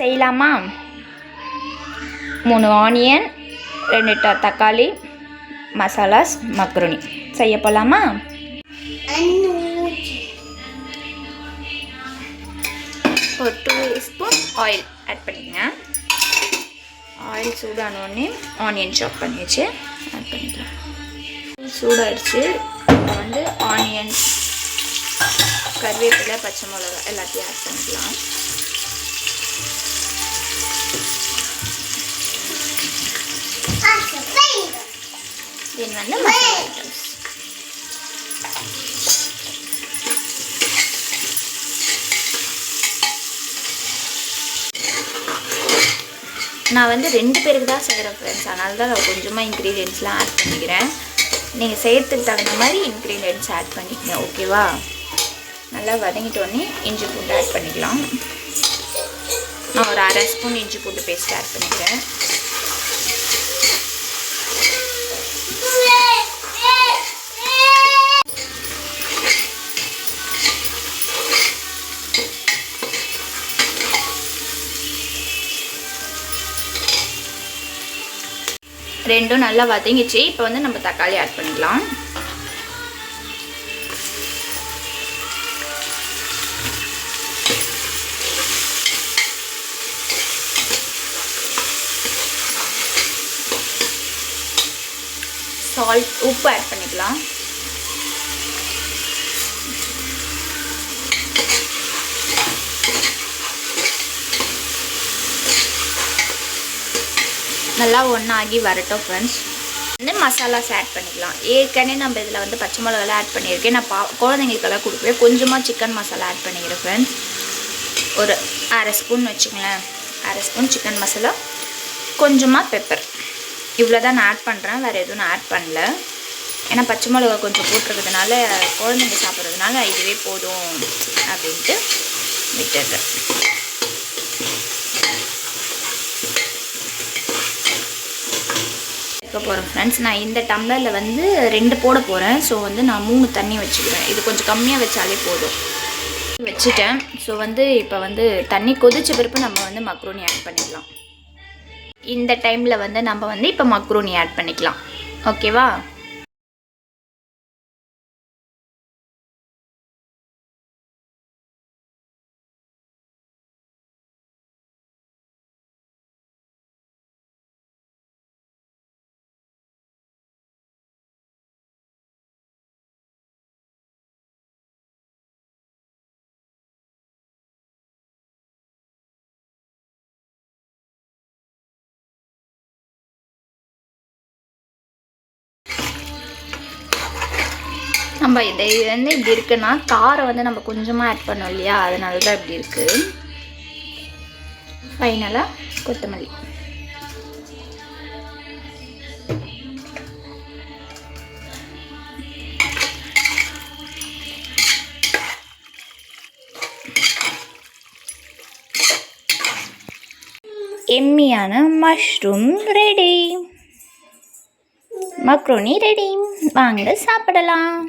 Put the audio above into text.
செய்யலாமா? மூணு ஆனியன் ரெண்டு டா தக்காளி மசாலாஸ் மக்ருனி. செய்ய போகலாமா ஒரு டூ ஸ்பூன் ஆயில் ஆட் பண்ணிங்க ஆயில் சூடானோடனே ஆனியன் சாப் பண்ணி வச்சு ஆட் பண்ணிக்கலாம் சூடாகிடுச்சு இப்போ வந்து ஆனியன் கருவேப்பிலை பச்சை மிளகா எல்லாத்தையும் ஆட் பண்ணிக்கலாம். தென் வந்து மசாலா ஐட்டம்ஸ் நான் வந்து ரெண்டு பேருக்கு தான் செய்கிறேன் ஃப்ரெண்ட்ஸ் அதனால தான் நான் கொஞ்சமாக இன்க்ரீடியன்ஸ்லாம் ஆட் பண்ணிக்கிறேன். நீங்கள் செய்கிறதுக்கு தகுந்த மாதிரி இன்க்ரீடியன்ஸ் ஆட் பண்ணிக்கங்க ஓகேவா நல்லா வதங்கிட்டோடனே இஞ்சி பூண்டு ஆட் பண்ணிக்கலாம். நான் ஒரு அரை ஸ்பூன் இஞ்சி பூண்டு பேஸ்ட் ஆட் பண்ணிக்கிறேன். ரெண்டும் நல்லா வதங்கிச்சு. இப்போ வந்து நம்ம தக்காளி ஆட் பண்ணிக்கலாம். சால்ட் உப்பு ஆட் பண்ணிக்கலாம். நல்லா ஒன்றாகி வரட்டும் ஃப்ரெண்ட்ஸ் வந்து மசாலாஸ் ஆட் பண்ணிக்கலாம். ஏற்கனவே நம்ம இதில் வந்து பச்சை மிளகாலாம் ஆட் பண்ணியிருக்கேன். நான் பா குழந்தைங்களுக்கெல்லாம் கொடுப்பேன் கொஞ்சமாக சிக்கன் மசாலா ஆட் பண்ணிக்கிறேன் ஃப்ரெண்ட்ஸ் ஒரு அரை ஸ்பூன் வச்சுங்களேன் அரை ஸ்பூன் சிக்கன் மசாலா கொஞ்சமாக பெப்பர் இவ்வளோ தான் நான் ஆட் பண்ணுறேன் வேறு எதுவும் நான் ஆட் பண்ணல. ஏன்னா பச்சை மிளகா கொஞ்சம் போட்டிருக்கிறதுனால குழந்தைங்க சாப்பிட்றதுனால இதுவே போதும் அப்படின்ட்டு விட்டுடுறேன் வைக்க போகிறேன் ஃப்ரெண்ட்ஸ் நான் இந்த டம்ளரில் வந்து ரெண்டு போட போகிறேன் ஸோ வந்து நான் மூணு தண்ணி வச்சுக்கிறேன். இது கொஞ்சம் கம்மியாக வச்சாலே போதும். வச்சுட்டேன். ஸோ வந்து இப்போ வந்து தண்ணி கொதிச்ச பிறப்பு நம்ம வந்து மக்ரோனி ஆட் பண்ணிக்கலாம். இந்த டைமில் வந்து நம்ம வந்து இப்போ மக்ரூனி ஆட் பண்ணிக்கலாம். ஓகேவா நம்ம இதை இது வந்து இப்படி இருக்குன்னா காரம் வந்து நம்ம கொஞ்சமாக ஆட் பண்ணோம் இல்லையா? அதனால தான் இப்படி இருக்குது ஃபைனலாக கொத்தமல்லி. எம்மியான மஷ்ரூம் ரெடி மக்ரோனி ரெடி வாங்க சாப்பிடலாம்.